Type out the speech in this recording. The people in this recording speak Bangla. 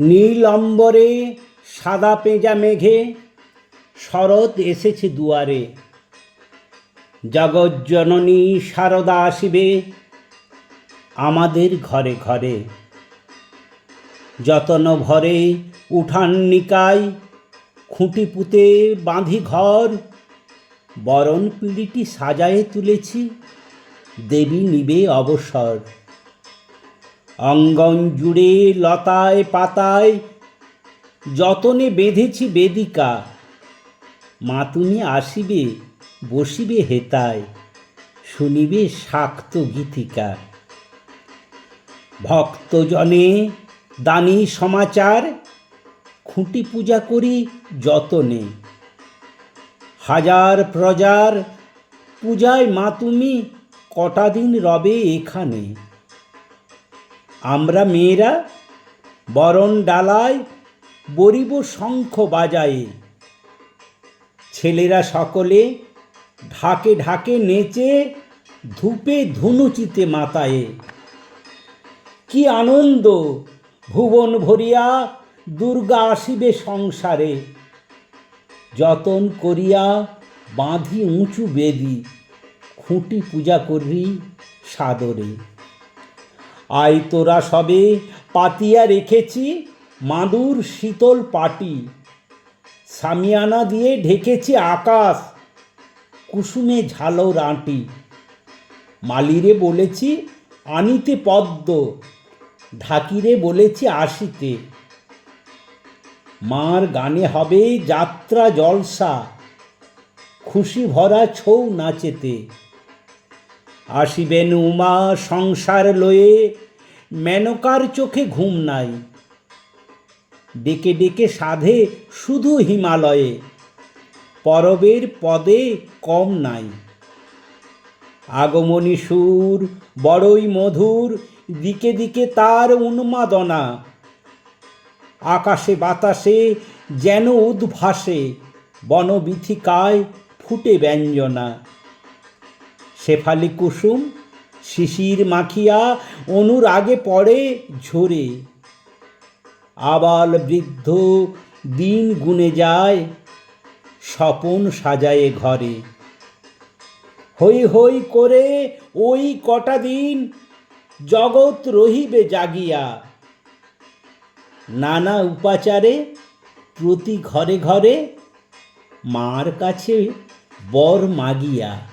নীল অম্বরে সাদা পেঁজা মেঘে, শরৎ এসেছে দুয়ারে। জগজ্জননী শারদা আসিবে আমাদের ঘরে ঘরে। যতন ভরে উঠান নিকায় খুঁটি পুঁতে বাঁধি ঘর, বরণ পিঁড়িটি সাজায়ে তুলেছি, দেবী নিবে অবসর। অঙ্গন জুড়ে, লতায় পাতায় যতনে বেঁধেছি বেদিকা মা তুমি আসিবে, বসিবে হেতায়, শুনিবে শাক্ত গীতিকা। ভক্তজনে দানি সমাচার, খুঁটি পূজা করি যতনে। হাজার প্রজার পূজায় মা তুমি কটা দিন রবে এখানে। আমরা মেয়েরা বরণ ডালায় বরিব শঙ্খ বাজায়ে ছেলেরা সকলে ঢাকে ঢাকে নেচে ধূপে ধুনুচিতে মাতায়ে। কি আনন্দ ভুবন ভরিয়া দুর্গা আসিবে সংসারে। যতন করিয়া বাঁধি উঁচু বেদি, খুঁটি পূজা করি সাদরে। আই তোরা সবে পাতিয়া রেখেছি মাদুর শীতল পাটি। সামিয়ানা দিয়ে ঢেকেছি আকাশ, কুসুমে ঝালো রাঁটি। মালিরে বলেছি, আনিতে পদ্ম, ঢাকিরে বলেছি আসিতে মার গানে হবে যাত্রা জলসা, খুশি ভরা ছৌ নাচেতে। আসিবেন উমা সংসার লয়ে, মেনকার চোখে ঘুম নাই। ডেকে ডেকে সাধে শুধু হিমালয়ে, পরবের পদে কম নাই। আগমনী সুর, বড়ই মধুর, দিকে দিকে তার উন্মাদনা। আকাশে বাতাসে যেন উদ্ভাসে, বনবিথিকায় ফুটে ব্যঞ্জনা। শেফালি কুসুম, শিশির মাখিয়া অনুর আগে পড়ে ঝরে। আবাল বৃদ্ধ দিন গুনে যায়, স্বপন সাজায়ে ঘরে। হই হই করে ওই কটা দিন জগৎ রহিবে জাগিয়া। নানা উপাচারে প্রতি ঘরে ঘরে মার কাছে বর মাগিয়া।